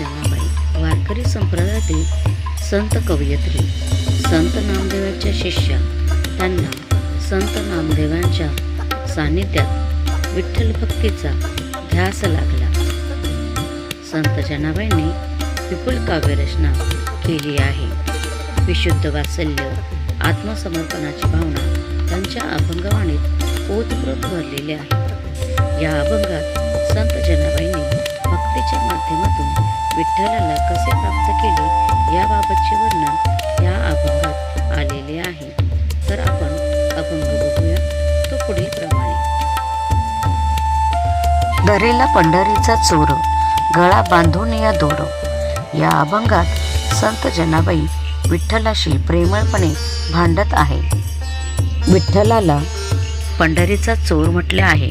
वारकरी संप्रदायातील संत कवयित्री संत नामदेवांच्या शिष्या त्यांना संत नामदेवांच्या सान्निध्यात विठ्ठल भक्तीचा ध्यास लागला. संत जनाबाईंनी विपुल काव्यरचना केली आहे. विशुद्ध वात्सल्य आत्मसमर्पणाची भावना त्यांच्या अभंगवाणीत ओतप्रोत भरलेली आहे. या अभंगात संत जनाबाईंनी विठ्ठलाला कसे प्राप्त केले याबाबतचे वर्णन या अभंगात आलेले आहे. तर आपण अभंग बघूया. तो पुढील प्रमाणे. दरेला पंढरीचा चोर गळा बांधून या दोर. या अभंगात संत जनाबाई विठ्ठलाशी प्रेमळपणे भांडत आहे. विठ्ठलाला पंढरीचा चोर म्हटले आहे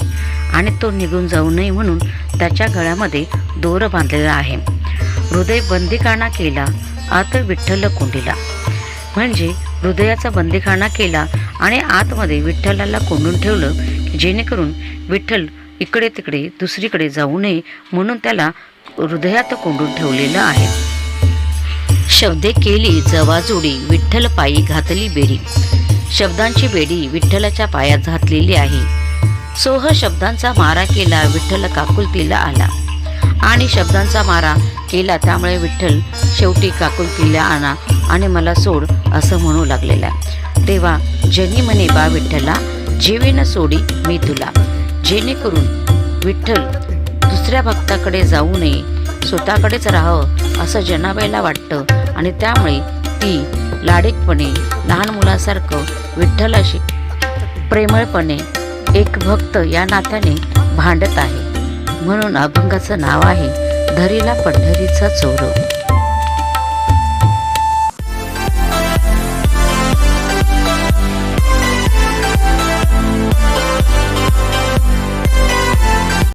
आणि तो निघून जाऊ नये म्हणून त्याच्या गळ्यामध्ये दोर बांधलेला आहे. हृदय बंदीखाना केला आत विठ्ठल कोंडीला. म्हणजे हृदयाचा बंदीखाना केला आणि आतमध्ये विठ्ठलाला कोंडून ठेवलं की जेणेकरून विठ्ठल इकडे तिकडे दुसरीकडे जाऊ नये म्हणून त्याला हृदयात कोंडून ठेवलेलं आहे. शब्दे केली जवाजोडी विठ्ठल पायी घातली बेडी शब्दांची बेडी विठ्ठलाच्या पायात घातलेली आहे. सोह शब्दांचा मारा केला विठ्ठल काकुलतीला आला. आणि शब्दांचा मारा केला त्यामुळे विठ्ठल शेवटी काकुलतीला आणा आणि मला सोड असं म्हणू लागलेला. तेव्हा जनी म्हणे बा विठ्ठला जेवेन सोडी मी तुला. जेणेकरून विठ्ठल दुसऱ्या भक्ताकडे जाऊ नये स्वतःकडेच राहावं असं जनाबाईला वाटतं आणि त्यामुळे ती लाडेकपणे लहान मुलासारखं विठ्ठलाशी प्रेमळपणे एक भक्त या नात्याने भांडत आहे. म्हणून अभंगाचं नाव आहे धरीला पंढरीचा चोर.